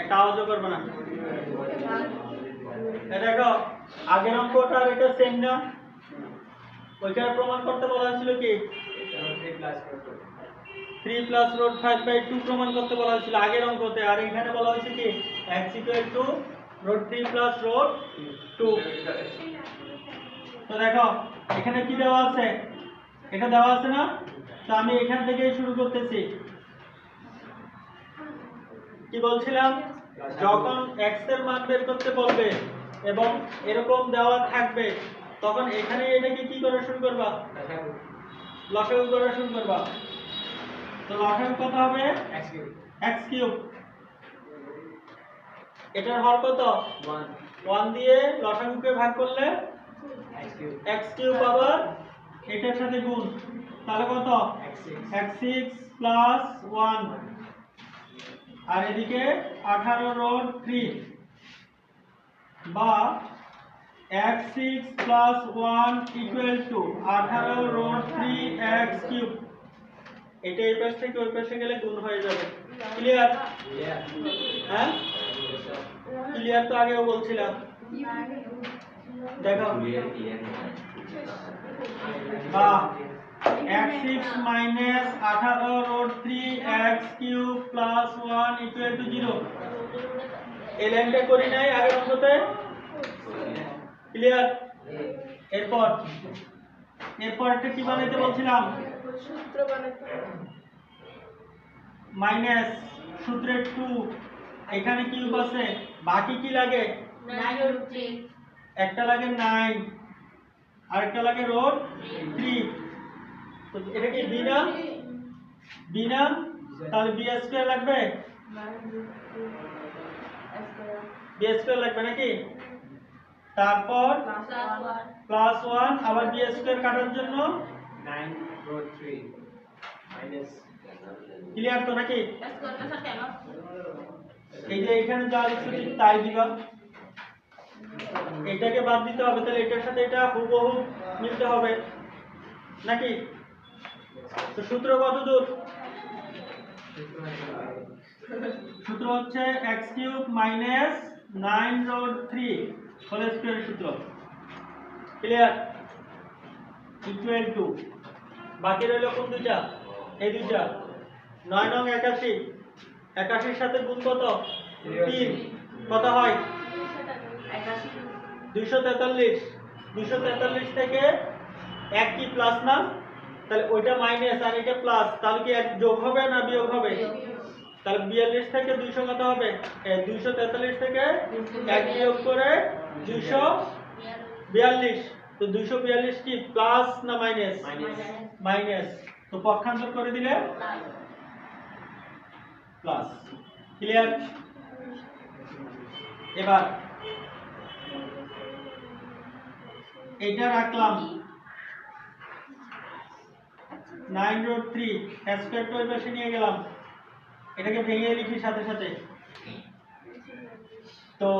একটা আওয়াজও করবে না। দেখো, আগের অঙ্কটা আর এটা সেম না। ওইখানে প্রমাণ করতে বলা হয়েছিল কি? Three plus root five by two প্রমাণ করতে বলা হয়েছিল আগের অঙ্কতে। আর এখানে বলা হয়েছে কি? X equal to root three plus root two তো দেখো, এখানে কি দেওয়া আছে? এটা দেওয়া আছে না? তো আমি এখান থেকেই শুরু করতেছি। কি বলছিলাম? যখন x এর মান বের করতে বলবে এবং এরকম দেওয়া থাকবে তখন এখানে এটাকে কি করে শুরু করবা? লসাগু করে শুরু করবা। তো লসাগু কত হবে? X কিউব এটার হর কত? 1 দিয়ে লসাগুকে ভাগ করলে x কিউব আবার এটার সাথে গুণ। তাহলে কত? X6 প্লাস 1 আর এদিকে 18 রোড থ্রি বা x6 plus 1 equal to 18 root 3 x cube এটা এই পাশ থেকে ওই পাশে গেলে গুণ হয়ে যাবে। ক্লিয়ার হ্যাঁ? ক্লিয়ার তো আগেও বলছিলাম। দেখো বা x6 minus 18 root 3 x cube plus 1 equal to 0 এই লাইনটা করি নাই আগের অঙ্কতে ক্লিয়ার এরপর? এরপর একটা কি বানাইতে বলছিলাম? সূত্র হবে। মাইনাস সূত্রের 2 এখানে কিউব আছে। বাকি কি লাগে. একটা লাগে 9 আরেকটা লাগে রোড 3 এটা কি বি না বি না তাহলে বি স্কয়ার লাগবে. বি স্কয়ার লাগবে নাকি? তারপর প্লাস ওয়ান আবার বি স্কয়ার কাটার জন্য? ক্লিয়ার তো নাকি? এই যে এখানে যা লিখছো তাই দিবা। এটাকে বাদ দিতে হবে, তাহলে এটার সাথে এটা হুবহু মিলতে হবে। নাকি? তো সূত্র কত দূর সূত্র হচ্ছে x cube minus nine root three, whole square সূত্র। ক্লিয়ার ইকুয়াল টু বাকি রইল কোন দুইটা? এই দুইটা। নয় নং একাশি। একাশির সাথে গুণ কত? তিন। কত হয়? দুইশো তেতাল্লিশ। দুইশো তেতাল্লিশ থেকে এক কি প্লাস না? তাহলে ওইটা মাইনাস আর এটা প্লাস তাহলে কি এক যোগ হবে না বিয়োগ হবে? তাহলে বিয়াল্লিশ থেকে দুইশো কত হবে? দুইশো তেতাল্লিশ থেকে এক বিয়োগ করে দুইশো বিয়াল্লিশ। তো দুইশো বিয়াল্লিশ কি প্লাস না মাইনাস মাইনাস তো পক্ষান্তর করে দিলে? প্লাস ক্লিয়ার এবার এটা রাখলাম। নাইন রোড থ্রি অ্যাসপেক্ট ওই পাশে নিয়ে গেলাম। এটাকে ভেঙে লিখি সাথে সাথে। তো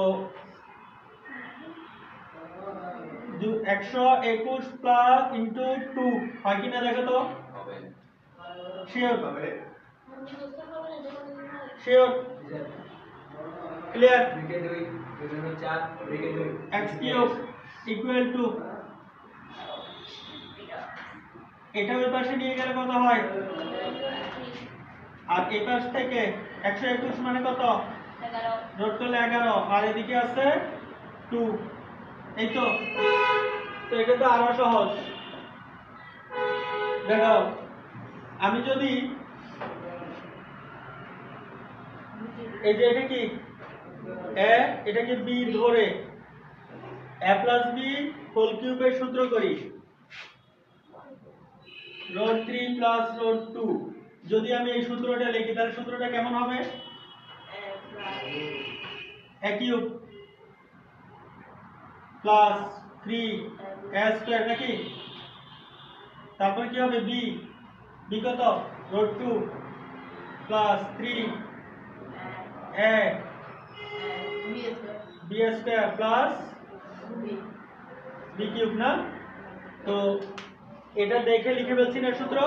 একশো একুশ প্লাস ইন্টু টু হয় কিনা দেখো তো? Sure sure clear x cube equal to এটা ওই পাশে নিয়ে গেলে কত হয়? আর এই পাশ থেকে একশো একুশ মানে কত? এগারো। করলে এগারো। আর এদিকে আছে টু। এই তো। তো এটা তো আরও সহজ। দেখো আমি যদি এই যে এটা কি? এ এটাকে বি ধরে? এ প্লাস বি হোল কিউবের সূত্র করি। Root three plus root two যদি আমি এই সূত্রটা লিখি তাহলে সূত্রটা কেমন হবে? Cube plus three A square নাকি? তারপর কি হবে? বি বি কত? Root two plus three B square. B square plus. B cube না? তো এটা দেখে লিখে ফেলছি না সূত্র।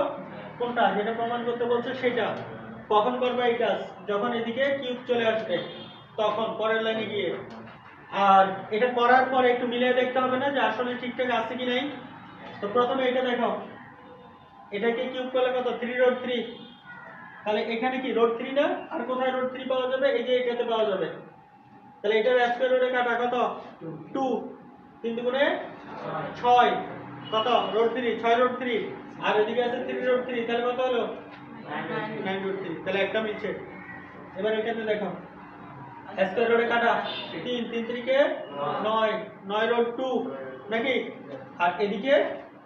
কোনটা? যেটা প্রমাণ করতে বলছে সেটা। কখন করবে এই কাজ? যখন এদিকে কিউব চলে আসবে। তখন, পরের লাইনে গিয়ে। আর এটা করার পরে একটু মিলিয়ে দেখতে হবে না যে আসলে ঠিকঠাক আছে কি নাই। তো প্রথমে এটা দেখো। এটাকে কিউব করলে কত? থ্রি রোড থ্রি তাহলে এখানে কি? রোড থ্রি না? আর কোথায় রোড থ্রি পাওয়া যাবে? এই যে এটাতে পাওয়া যাবে। তাহলে এটার স্কোয়ার রোডে কাটা কত? টু তিন দুগুণে ছয়। কত? রোড থ্রি ছয় রোড থ্রি আর এদিকে আছে থ্রি রোড থ্রি তাহলে কত হলো? নাইন রোড থ্রি তাহলে একটা মিলছে এবার এখানে দেখো। স্কোয়ার রোডে কাটা। তিন তিন তিরিকে নয়। নয় রোড টু নাকি? আর এদিকে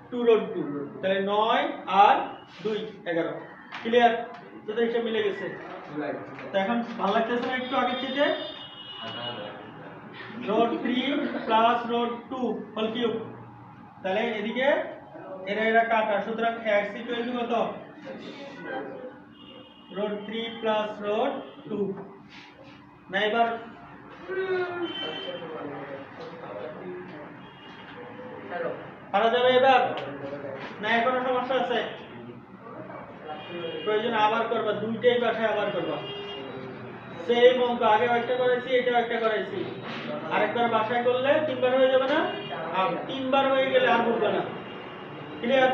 টু রোড টু তাহলে নয় আর দুই, এগারো। ক্লিয়ার তোদের হিসাব মিলে গেছে। তো এখন ভালো না একটু আগের চেয়ে root three plus root two whole cube তাহলে এদিকে এরা এরা কাটা সুতরাং এক্স ইকুয়াল টু কত? Root three plus root two না এবার পারা যাবে এবার? না এখনও সমস্যা আছে। প্রয়োজন আবার করবা দুইটাই বাসায় আবার করবা। সেম অঙ্ক আগে একটা করেছি এটাও একটা করেছি। আরেকবার বাসায় করলে তিনবার হয়ে যাবে না? আর তিনবার হয়ে গেলে আর বলবে না। ক্লিয়ার